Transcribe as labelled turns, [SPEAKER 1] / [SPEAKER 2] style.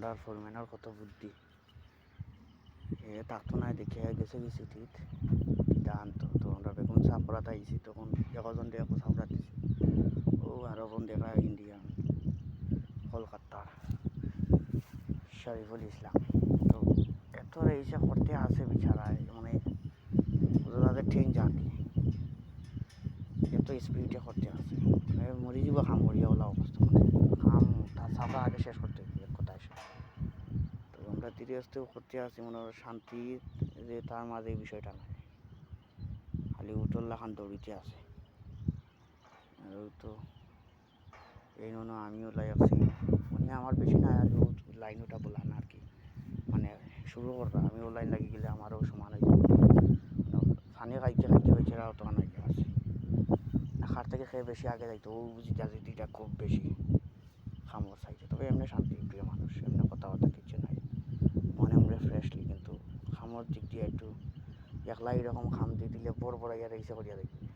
[SPEAKER 1] আমরা ফোরম্যানের কত বুদ্ধি? এ থাকতো না দেখে গেছে গেছি ঠিক আনতো তো আমরা বেগুন করাতে আইছি তখন একজন দিয়ে সাফরা দিছি ও আরও বোন দেখা ইন্ডিয়ান কলকাতা। শরীফুল ইসলাম তো এত এইসে করতে আসে বিছাড়ায় মানে তাদের ট্রেন জার্নি এত স্পিডে করতে আসে মরি যাব খাম মরিয়া ওলা অবস্থা মানে খাম সাফা আগে শেষ করতে আমরা ধীরে আস্তে করতে আসি, মনে হয় শান্তি যে তার মাঝে এই বিষয়টা নাই। খালি উঠল্লা খান দৌড়িতে আছে আর তো এই জন্য আমিও লাই আছি মানে আমার বেশি না আর লাইন ওটা বলা না আর কি। মানে শুরু কররা আমি ও লাইন লাগি গেলে আমারও সমান হয়ে যাবে। খানে খাইতে খাইতে হয়েছে, আর তখন আগে আছে খার থেকে খেয়ে বেশি আগে যাইতো, ও বুঝি রাজনীতিটা খুব বেশি খামর চাইছে তবে এমনি শান্তি প্রিয় মানুষ এমনি কথাবার্তা কিছু নাই মনে মনে ফ্রেশলি কিন্তু খামর দিক দিয়ে একটু একলা এরকম খাম দিলে বড় বড় ইয়ার ইসে করিয়া বুঝছেন